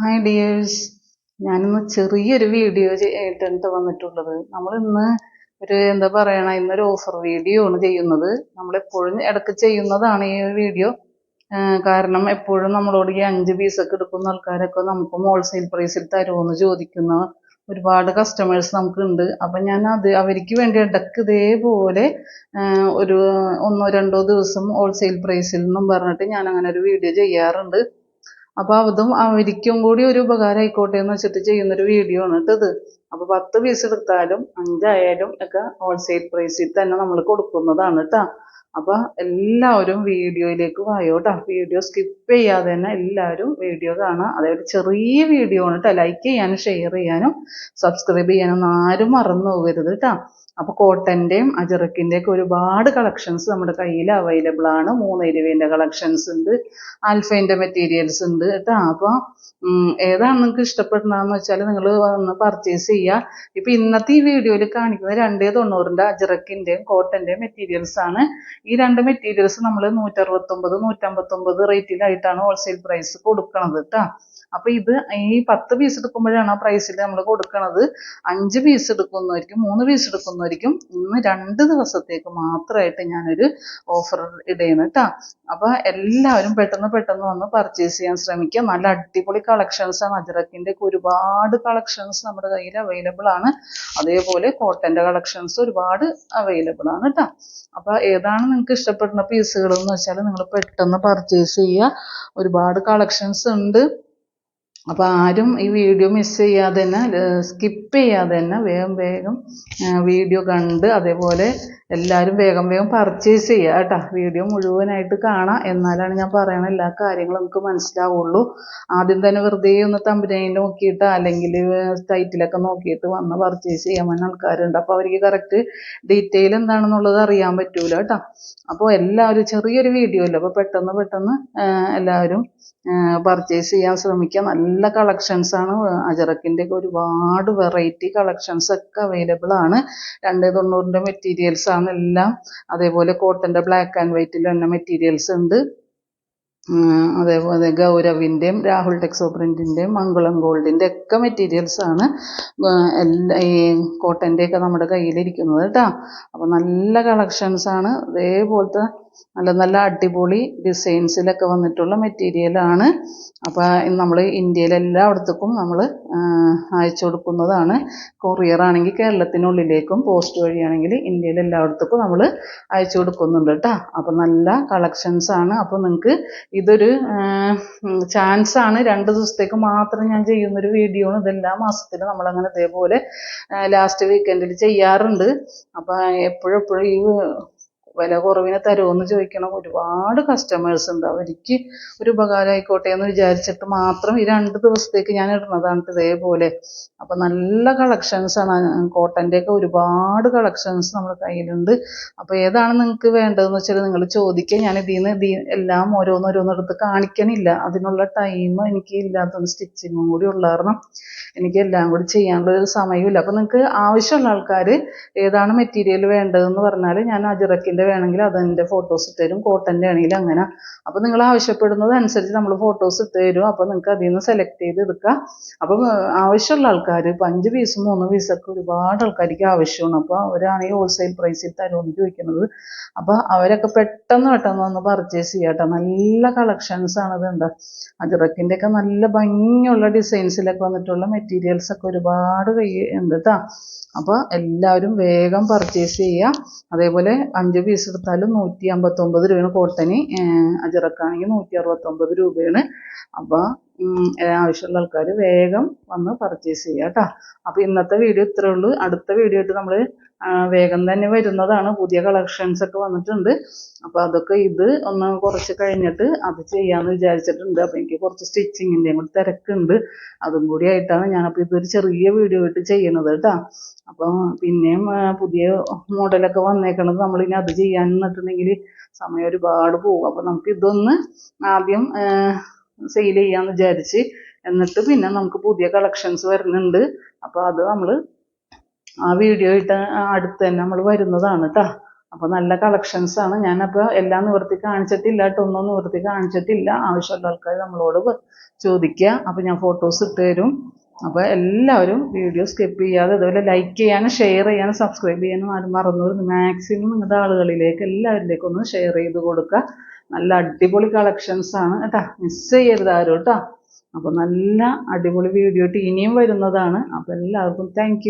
Hi dears ഞാനിന്ന് ചെറിയൊരു video ആയിട്ടാണ് വന്നിട്ടുള്ളത്. നമ്മൾ ഇന്ന് ഒരു എന്താ പറയണ ഇന്നൊരു ഓഫർ വീഡിയോ ആണ് ചെയ്യുന്നത്. നമ്മളെപ്പോഴും ഇടയ്ക്ക് ചെയ്യുന്നതാണ് ഈ വീഡിയോ കാരണം എപ്പോഴും നമ്മളോട് ഈ അഞ്ച് പീസൊക്കെ എടുക്കുന്ന ആൾക്കാരൊക്കെ നമുക്ക് ഹോൾസെയിൽ പ്രൈസിൽ തരുമെന്ന് ചോദിക്കുന്ന ഒരുപാട് കസ്റ്റമേഴ്സ് നമുക്കുണ്ട്. അപ്പം ഞാൻ അത് അവർക്ക് വേണ്ടി ഇടയ്ക്ക് ഇതേപോലെ ഒരു ഒന്നോ രണ്ടോ ദിവസം ഹോൾസെയിൽ പ്രൈസിൽ എന്നും പറഞ്ഞിട്ട് ഞാൻ അങ്ങനെ ഒരു വീഡിയോ ചെയ്യാറുണ്ട്. അപ്പോൾ അതും അവരിക്കും കൂടി ഒരു ഉപകാരം ആയിക്കോട്ടെ എന്ന് വെച്ചിട്ട് ചെയ്യുന്നൊരു വീഡിയോ ആണ് ഇത് അപ്പോൾ പത്ത് പീസ് എടുത്താലും അഞ്ചായാലും ഒക്കെ ഹോൾസെയിൽ പ്രൈസിൽ തന്നെ നമ്മൾ കൊടുക്കുന്നതാണ് കേട്ടോ. അപ്പോൾ എല്ലാവരും വീഡിയോയിലേക്ക് വായോ വീഡിയോ സ്കിപ്പ് ചെയ്യാതെ തന്നെ എല്ലാവരും വീഡിയോ കാണുക അതായത് ചെറിയ വീഡിയോ ആണ് കേട്ടോ ലൈക്ക് ചെയ്യാനും ഷെയർ ചെയ്യാനും സബ്സ്ക്രൈബ് ചെയ്യാനും ആരും മറന്നു പോകരുത് കേട്ടോ അപ്പോൾ കോട്ടന്റെയും അജറക്കിന്റെയും ഒക്കെ ഒരുപാട് കളക്ഷൻസ് നമ്മുടെ കയ്യിൽ അവൈലബിൾ ആണ്. മൂന്ന് ഇരുവിന്റെ കളക്ഷൻസ് ഉണ്ട് ആൽഫൈന്റെ മെറ്റീരിയൽസ് ഉണ്ട് കേട്ടോ അപ്പോൾ ഏതാണ് നിങ്ങൾക്ക് ഇഷ്ടപ്പെടുന്നതെന്ന് വെച്ചാൽ നിങ്ങൾ വന്ന് പർച്ചേസ് ചെയ്യുക ഇപ്പോൾ ഇന്നത്തെ ഈ വീഡിയോയിൽ കാണിക്കുന്ന രണ്ടേ തൊണ്ണൂറിന്റെ അജറക്കിന്റെയും കോട്ടന്റെയും മെറ്റീരിയൽസ് ആണ്. ഈ രണ്ട് മെറ്റീരിയൽസ് നമ്മൾ നൂറ്ററുപത്തൊമ്പത് നൂറ്റമ്പത്തൊമ്പത് റേറ്റിലായിട്ടാണ് ഹോൾസെയിൽ പ്രൈസ് കൊടുക്കണത് കേട്ടോ അപ്പോൾ ഇത് ഈ പത്ത് പീസ് എടുക്കുമ്പോഴാണ് ആ പ്രൈസിൽ നമ്മൾ കൊടുക്കണത്? അഞ്ച് പീസ് എടുക്കുന്നവരിക്കും മൂന്ന് പീസ് എടുക്കുന്നവരിക്കും ഇന്ന് രണ്ട് ദിവസത്തേക്ക് മാത്രമായിട്ട് ഞാനൊരു ഓഫർ ഇടുകയാണ് കേട്ടോ അപ്പോൾ എല്ലാവരും പെട്ടെന്ന് പെട്ടെന്ന് വന്ന് പർച്ചേസ് ചെയ്യാൻ ശ്രമിക്കുക നല്ല അടിപൊളി കളക്ഷൻസ് ആണ്. അജറക്കിന്റെ ഒക്കെ ഒരുപാട് കളക്ഷൻസ് നമ്മുടെ കയ്യിൽ അവൈലബിൾ ആണ്. അതേപോലെ കോട്ടന്റെ കളക്ഷൻസ് ഒരുപാട് അവൈലബിൾ ആണ് കേട്ടോ അപ്പോൾ ഏതാണ് നിങ്ങൾക്ക് ഇഷ്ടപ്പെടുന്ന പീസുകൾ എന്ന് വെച്ചാൽ നിങ്ങൾ പെട്ടെന്ന് പർച്ചേസ് ചെയ്യുക ഒരുപാട് കളക്ഷൻസ് ഉണ്ട്. അപ്പോൾ ആരും ഈ വീഡിയോ മിസ് ചെയ്യാതെ തന്നെ സ്കിപ്പ് ചെയ്യാതെ തന്നെ വേഗം വേഗം വീഡിയോ കണ്ട് അതേപോലെ എല്ലാവരും വേഗം വേഗം പർച്ചേസ് ചെയ്യുക കേട്ടോ. വീഡിയോ മുഴുവനായിട്ട് കാണാം. എന്നാലാണ് ഞാൻ പറയണ എല്ലാ കാര്യങ്ങളും നമുക്ക് മനസ്സിലാവുള്ളൂ. ആദ്യം തന്നെ വെറുതെ ഒന്ന് തമ്പനയിൽ നോക്കിയിട്ട് അല്ലെങ്കിൽ ടൈറ്റിലൊക്കെ നോക്കിയിട്ട് വന്ന് പർച്ചേസ് ചെയ്യാൻ വന്ന ആൾക്കാരുണ്ട്. അപ്പോൾ അവർക്ക് കറക്റ്റ് ഡീറ്റെയിൽ എന്താണെന്നുള്ളത് അറിയാൻ പറ്റൂല കേട്ടോ. അപ്പോൾ എല്ലാവരും ചെറിയൊരു വീഡിയോ അല്ലേ? അപ്പോൾ പെട്ടെന്ന് പെട്ടെന്ന് എല്ലാവരും പർച്ചേസ് ചെയ്യാൻ ശ്രമിക്കുക. നല്ല കളക്ഷൻസ് ആണ്. അജറക്കിന്റെ ഒക്കെ ഒരുപാട് വെറൈറ്റി കളക്ഷൻസ് ഒക്കെ അവൈലബിൾ ആണ്. രണ്ട് തൊണ്ണൂറിന്റെ മെറ്റീരിയൽസ് ആണ് എല്ലാം. അതേപോലെ കോട്ടന്റെ ബ്ലാക്ക് ആൻഡ് വൈറ്റിൽ തന്നെ മെറ്റീരിയൽസ് ഉണ്ട്. അതേപോലെ ഗൗരവിന്റെയും രാഹുൽ ടെക്സോ പ്രിന്റിന്റെയും മംഗളം ഗോൾഡിന്റെ ഒക്കെ മെറ്റീരിയൽസ് ആണ്. എല്ലാ ഈ കോട്ടന്റെ ഒക്കെ നമ്മുടെ കയ്യിലിരിക്കുന്നത് കേട്ടോ. അപ്പോൾ നല്ല കളക്ഷൻസ് ആണ്. അതേപോലത്തെ നല്ല നല്ല അടിപൊളി ഡിസൈൻസിലൊക്കെ വന്നിട്ടുള്ള മെറ്റീരിയലാണ് അപ്പോൾ നമ്മൾ ഇന്ത്യയിലെ എല്ലായിടത്തേക്കും നമ്മൾ അയച്ചു കൊടുക്കുന്നതാണ്. കൊറിയർ ആണെങ്കിൽ കേരളത്തിനുള്ളിലേക്കും പോസ്റ്റ് വഴിയാണെങ്കിൽ ഇന്ത്യയിലെ എല്ലായിടത്തേക്കും നമ്മൾ അയച്ചു കൊടുക്കുന്നുണ്ട് കേട്ടോ അപ്പോൾ നല്ല കളക്ഷൻസ് ആണ്. അപ്പോൾ നിങ്ങൾക്ക് ഇതൊരു ചാൻസ് ആണ്. രണ്ട് ദിവസത്തേക്ക് മാത്രം ഞാൻ ചെയ്യുന്നൊരു വീഡിയോ ആണ്. ഇതെല്ലാ മാസത്തിലും നമ്മളങ്ങനെ ഇതേപോലെ ലാസ്റ്റ് വീക്കെൻഡിൽ ചെയ്യാറുണ്ട്. അപ്പോൾ എപ്പോഴും എപ്പോഴും ഈ വില കുറവിന് എന്ന് ചോദിക്കുന്ന ഒരുപാട് കസ്റ്റമേഴ്സ് ഉണ്ട്. അവർക്ക് ഒരു ഉപകാരം ആയിക്കോട്ടെ എന്ന് വിചാരിച്ചിട്ട് മാത്രം ഈ രണ്ട് ദിവസത്തേക്ക് ഞാൻ ഇടുന്നതാണ് ഇതേപോലെ. അപ്പോൾ നല്ല കളക്ഷൻസ് ആണ്. കോട്ടന്റെ ഒക്കെ ഒരുപാട് കളക്ഷൻസ് നമ്മുടെ കയ്യിലുണ്ട്. അപ്പോൾ ഏതാണ് നിങ്ങൾക്ക് വേണ്ടതെന്ന് വെച്ചാൽ നിങ്ങൾ ചോദിക്കുക. ഞാൻ ഇതിൽ നിന്ന് എല്ലാം ഓരോന്നോരോന്നും എടുത്ത് കാണിക്കണില്ല. അതിനുള്ള ടൈം എനിക്ക് ഇല്ലാത്തത് സ്റ്റിച്ചിങ്ങും കൂടി ഉള്ള കാരണം എനിക്ക് എല്ലാം കൂടി ചെയ്യാനുള്ള ഒരു സമയമില്ല അപ്പോൾ നിങ്ങൾക്ക് ആവശ്യമുള്ള ആൾക്കാർ ഏതാണ് മെറ്റീരിയൽ വേണ്ടതെന്ന് പറഞ്ഞാൽ ഞാൻ അജിറക്കിന്റെ വേണമെങ്കിൽ അതിന്റെ ഫോട്ടോസ് ഇട്ട് തരും കോട്ടന്റെ ആണെങ്കിൽ അങ്ങനെ. അപ്പോൾ നിങ്ങൾ ആവശ്യപ്പെടുന്നത് അനുസരിച്ച് നമ്മൾ ഫോട്ടോസ് ഇട്ട് തരും. അപ്പോൾ നിങ്ങൾക്ക് അതിൽ നിന്ന് സെലക്ട് ചെയ്ത് എടുക്കാം. അപ്പം ആവശ്യമുള്ള ആൾക്കാർ ഇപ്പം അഞ്ച് പീസും മൂന്ന് പീസൊക്കെ ഒരുപാട് ആൾക്കാർക്ക് ആവശ്യമാണ്. അപ്പോൾ അവരാണ് ഈ ഹോൾസെയിൽ പ്രൈസിൽ തരുമെന്ന് ചോദിക്കുന്നത്. അപ്പോൾ അവരൊക്കെ പെട്ടെന്ന് പെട്ടെന്ന് വന്ന് പർച്ചേസ് ചെയ്യാം കേട്ടോ നല്ല കളക്ഷൻസ് ആണ് ഇതുണ്ട് അജിറക്കിന്റെ ഒക്കെ നല്ല ഭംഗിയുള്ള ഡിസൈൻസിലൊക്കെ വന്നിട്ടുള്ള മെറ്റീരിയൽസ് ഒക്കെ ഒരുപാട് കൈ ഉണ്ട് കേട്ടോ അപ്പോൾ എല്ലാവരും വേഗം പർച്ചേസ് ചെയ്യുക. അതേപോലെ അഞ്ച് പീസ് എടുത്താലും നൂറ്റി അമ്പത്തൊമ്പത് രൂപയാണ് കോട്ടന്. അജിറക്കാണെങ്കിൽ നൂറ്റി അറുപത്തൊമ്പത് രൂപയാണ് അപ്പോൾ ആവശ്യമുള്ള ആൾക്കാർ വേഗം വന്ന് പർച്ചേസ് ചെയ്യുക കേട്ടോ അപ്പോൾ ഇന്നത്തെ വീഡിയോ ഇത്രയേ ഉള്ളൂ. അടുത്ത വീഡിയോ ആയിട്ട് നമ്മൾ വേഗം തന്നെ വരുന്നതാണ്. പുതിയ കളക്ഷൻസ് ഒക്കെ വന്നിട്ടുണ്ട്. അപ്പോൾ അതൊക്കെ ഇത് ഒന്ന് കുറച്ച് കഴിഞ്ഞിട്ട് അത് ചെയ്യാന്ന് വിചാരിച്ചിട്ടുണ്ട്. അപ്പോൾ എനിക്ക് കുറച്ച് സ്റ്റിച്ചിങ്ങിന്റെയും കൂടി തിരക്കുണ്ട്. അതും കൂടി ആയിട്ടാണ് ഞാനപ്പോൾ ഇതൊരു ചെറിയ വീഡിയോ ആയിട്ട് ചെയ്യണത് കേട്ടോ. അപ്പോൾ പിന്നെയും പുതിയ മോഡലൊക്കെ വന്നേക്കണത് നമ്മളിനി അത് ചെയ്യാൻ നിന്നിട്ടുണ്ടെങ്കിൽ സമയം ഒരുപാട് പോകും. അപ്പോൾ നമുക്ക് ഇതൊന്ന് ആദ്യം സെയിൽ ചെയ്യാന്ന് വിചാരിച്ച്. എന്നിട്ട് പിന്നെ നമുക്ക് പുതിയ കളക്ഷൻസ് വരുന്നുണ്ട്. അപ്പോൾ അത് നമ്മൾ ആ വീഡിയോ ഇട്ട അടുത്ത് തന്നെ നമ്മൾ വരുന്നതാണ് കേട്ടോ അപ്പോൾ നല്ല കളക്ഷൻസ് ആണ്. ഞാനപ്പോൾ എല്ലാം നിവർത്തി കാണിച്ചിട്ടില്ല കേട്ടോ ഒന്നും നിവർത്തി കാണിച്ചിട്ടില്ല. ആവശ്യമുള്ള ആൾക്കാർ നമ്മളോട് ചോദിക്കുക അപ്പോൾ ഞാൻ ഫോട്ടോസ് ഇട്ട് തരും. അപ്പോൾ എല്ലാവരും വീഡിയോ സ്കിപ്പ് ചെയ്യാതെ അതുപോലെ ലൈക്ക് ചെയ്യാനും ഷെയർ ചെയ്യാനും സബ്സ്ക്രൈബ് ചെയ്യാനും ആരും മറന്നു മാക്സിമം നിങ്ങളുടെ ആളുകളിലേക്ക് എല്ലാവരിലേക്കും ഒന്ന് ഷെയർ ചെയ്ത് കൊടുക്കുക നല്ല അടിപൊളി കളക്ഷൻസ് ആണ് കേട്ടോ മിസ് ചെയ്യരുത് ആരും കേട്ടോ അപ്പോൾ നല്ല അടിപൊളി വീഡിയോ ഇട്ട് ഇനിയും വരുന്നതാണ്. അപ്പോൾ എല്ലാവർക്കും താങ്ക്